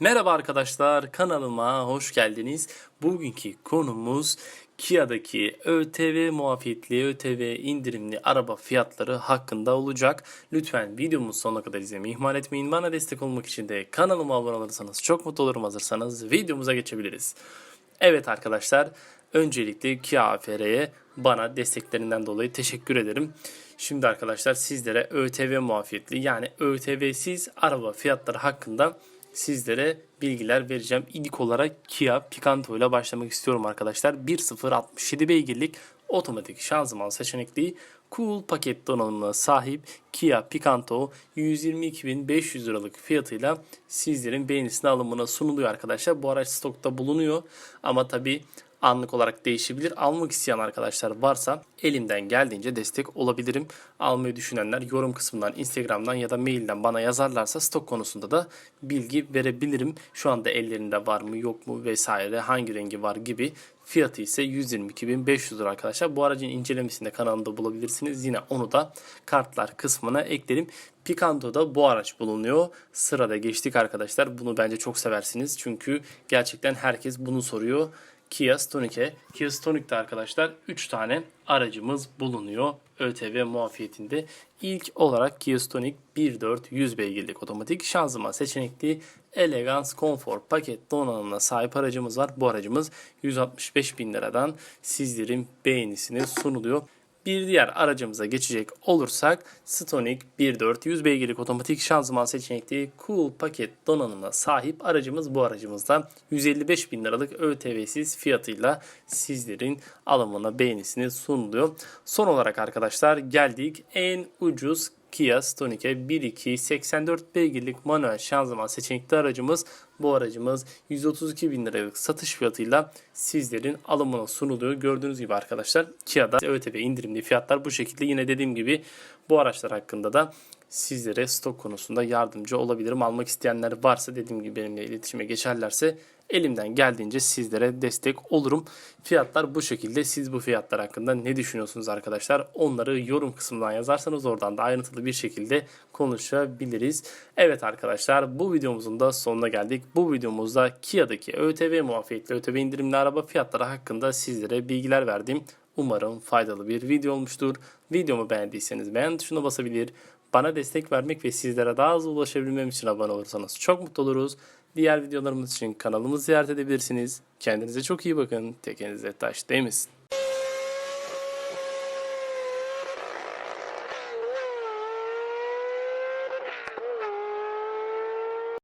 Merhaba arkadaşlar kanalıma hoş geldiniz. Bugünkü konumuz Kia'daki ÖTV muafiyetli, ÖTV indirimli araba fiyatları hakkında olacak. Lütfen videomun sonuna kadar izlemeyi ihmal etmeyin. Bana destek olmak için de kanalıma abone olursanız çok mutlu olurum hazırsanız videomuza geçebiliriz. Evet arkadaşlar öncelikle Kia AFR'ye bana desteklerinden dolayı teşekkür ederim. Şimdi arkadaşlar sizlere ÖTV muafiyetli yani ÖTV'siz araba fiyatları hakkında sizlere bilgiler vereceğim. İlk olarak Kia Picanto ile başlamak istiyorum arkadaşlar. 1.067 beygirlik otomatik şanzıman seçenekli Cool paket donanımına sahip Kia Picanto 122.500 liralık fiyatıyla sizlerin beğenisine alımına sunuluyor arkadaşlar. Bu araç stokta bulunuyor ama tabi anlık olarak değişebilir. Almak isteyen arkadaşlar varsa elimden geldiğince destek olabilirim. Almayı düşünenler yorum kısmından, Instagram'dan ya da mailden bana yazarlarsa stok konusunda da bilgi verebilirim. Şu anda ellerinde var mı yok mu vesaire hangi rengi var gibi. Fiyatı ise 122.500 lira arkadaşlar. Bu aracın incelemesini de kanalımda bulabilirsiniz. Yine onu da kartlar kısmına eklerim. Picanto'da bu araç bulunuyor. Sırada geçtik arkadaşlar. Bunu bence çok seversiniz. Çünkü gerçekten herkes bunu soruyor. Kia Stonic. Kia Stonic'te arkadaşlar 3 tane aracımız bulunuyor ÖTV muafiyetinde. İlk olarak Kia Stonic 1.4 100 beygirlik otomatik şanzıman seçenekli Elegance Comfort paket donanımına sahip aracımız var. Bu aracımız 165 bin liradan sizlerin beğenisine sunuluyor. Bir diğer aracımıza geçecek olursak Stonic 1.4 100 beygirlik otomatik şanzıman seçenekli Cool paket donanımına sahip aracımız bu aracımızda 155 bin liralık ÖTV'siz fiyatıyla sizlerin alımına beğenisini sunuluyor. Son olarak arkadaşlar geldik en ucuz Kia Stonic 1.2 84 beygirlik manuel şanzıman seçenekli aracımız. Bu aracımız 132 bin liralık satış fiyatıyla sizlerin alımına sunuluyor. Gördüğünüz gibi arkadaşlar Kia'da ÖTV indirimli fiyatlar bu şekilde. Yine dediğim gibi bu araçlar hakkında da sizlere stok konusunda yardımcı olabilirim. Almak isteyenler varsa dediğim gibi benimle iletişime geçerlerse elimden geldiğince sizlere destek olurum. Fiyatlar bu şekilde. Siz bu fiyatlar hakkında ne düşünüyorsunuz arkadaşlar? Onları yorum kısmından yazarsanız oradan da ayrıntılı bir şekilde konuşabiliriz. Evet arkadaşlar bu videomuzun da sonuna geldik. Bu videomuzda Kia'daki ÖTV muafiyetli ÖTV indirimli araba fiyatları hakkında sizlere bilgiler verdim. Umarım faydalı bir video olmuştur. Videomu beğendiyseniz beğen tuşuna basabilir. Bana destek vermek ve sizlere daha hızlı ulaşabilmem için abone olursanız çok mutlu oluruz. Diğer videolarımız için kanalımızı ziyaret edebilirsiniz. Kendinize çok iyi bakın. Tekenize taş değmesin.